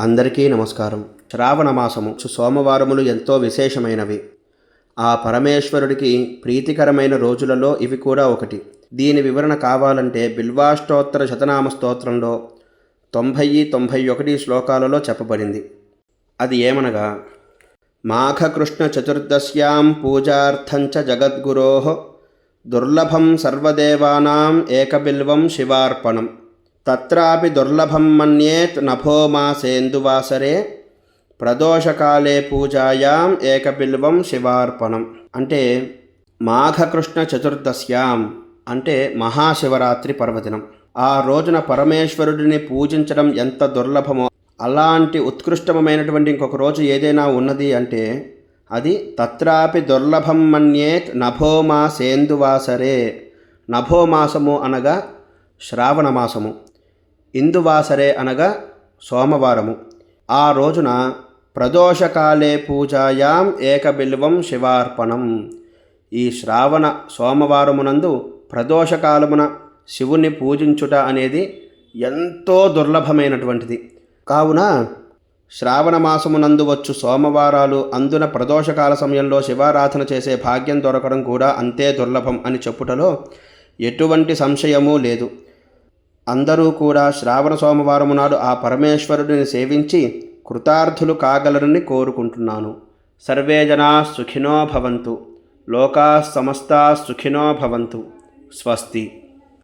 అందరికీ నమస్కారం. శ్రావణ మాసము సోమవారములు ఎంతో విశేషమైనవి. ఆ పరమేశ్వరుడికి ప్రీతికరమైన రోజులలో ఇవి కూడా ఒకటి. దీని వివరణ కావాలంటే బిల్వాష్టోత్తర శతనామ స్తోత్రంలో తొంభై తొంభై ఒకటి శ్లోకాలలో చెప్పబడింది. అది ఏమనగా మాఘకృష్ణ చతుర్దశ్యాం పూజార్థంచ జగద్గురో దుర్లభం సర్వదేవానాం ఏకబిల్వం శివార్పణం. తత్రాపి దుర్లభం మన్యేత్ నభోమాసేందువాసరే ప్రదోషకాలే పూజాయాం ఏకబిల్వం శివార్పణం. అంటే మాఘకృష్ణ చతుర్దశ్యాం అంటే మహాశివరాత్రి పర్వదినం. ఆ రోజున పరమేశ్వరుడిని పూజించడం ఎంత దుర్లభమో అలాంటి ఉత్కృష్టమైనటువంటి ఇంకొక రోజు ఏదైనా ఉన్నది అంటే అది తత్రాపి దుర్లభం మన్యేత్ నభోమాసేందువాసరే నభోమాసము అనగా శ్రావణ మాసము. ఇందువాసరే అనగా సోమవారము. ఆ రోజున ప్రదోషకాలే పూజాయాం ఏకబిల్వం శివార్పణం. ఈ శ్రావణ సోమవారమునందు ప్రదోషకాలమున శివుని పూజించుట అనేది ఎంతో దుర్లభమైనటువంటిది. కావున శ్రావణ మాసమునందు వచ్చు సోమవారాలు అందున ప్రదోషకాల సమయంలో శివారాధన చేసే భాగ్యం దొరకడం కూడా అంతే దుర్లభం అని చెప్పుటలో ఎటువంటి సంశయమూ లేదు. అందరూ కూడా శ్రావణ సోమవారము నాడు ఆ పరమేశ్వరుడిని సేవించి కృతార్థులు కాగలరని కోరుకుంటున్నాను. సర్వే జనా సుఖినో భవంతు. లోకా సమస్తా సుఖినో భవంతు. స్వస్తి.